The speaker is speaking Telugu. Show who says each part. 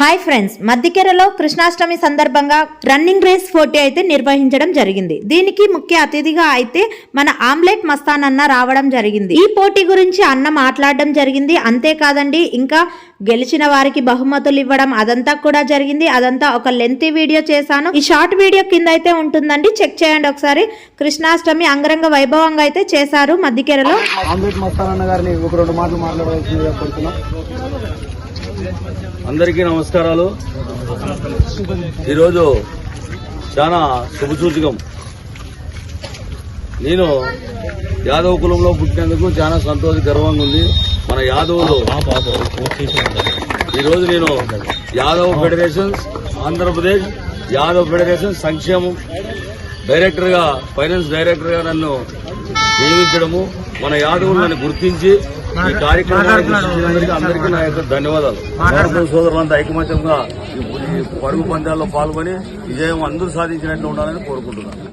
Speaker 1: హాయ్ ఫ్రెండ్స్ మధ్యకెరలో కృష్ణాష్టమి సందర్భంగా రన్నింగ్ రేస్ పోటీ అయితే నిర్వహించడం జరిగింది. దీనికి ముఖ్య అతిథిగా అయితే మన ఆమ్లెట్ మస్తాన్ అన్న రావడం జరిగింది. ఈ పోటీ గురించి అన్న మాట్లాడడం జరిగింది. అంతేకాదండి ఇంకా గెలిచిన వారికి బహుమతులు ఇవ్వడం అదంతా కూడా జరిగింది. అదంతా ఒక లెంతీ వీడియో చేశాను. ఈ షార్ట్ వీడియో కింద అయితే ఉంటుందండి. చెక్ చేయండి ఒకసారి. కృష్ణాష్టమి అంగరంగ వైభవంగా అయితే చేశారు మధ్యకెరలో.
Speaker 2: ఆమ్లెట్ గారిని ఒక రెండు మాటలు మాట్లాడవలసిందిగా
Speaker 3: అందరికీ నమస్కారాలు. ఈరోజు చాలా శుభసూచకం. నేను యాదవ కులంలో పుట్టినందుకు చాలా సంతోష గర్వంగా ఉంది. మన యాదవులు ఈరోజు నేను యాదవ్ ఫెడరేషన్ ఆంధ్రప్రదేశ్ యాదవ్ ఫెడరేషన్ సంక్షేమం డైరెక్టర్గా ఫైనాన్స్ డైరెక్టర్గా నన్ను నియమించడము మన యాదవులు నన్ను గుర్తించి ఈ కార్యక్రమానికి అందరికీ నా యొక్క ధన్యవాదాలు. భారత సోదరులంతా ఐకమత్యంగా ఈ ఈ పరుగు పందాల్లో పాల్గొని విజయం అందరూ సాధించినట్లు ఉండాలని కోరుకుంటున్నాను.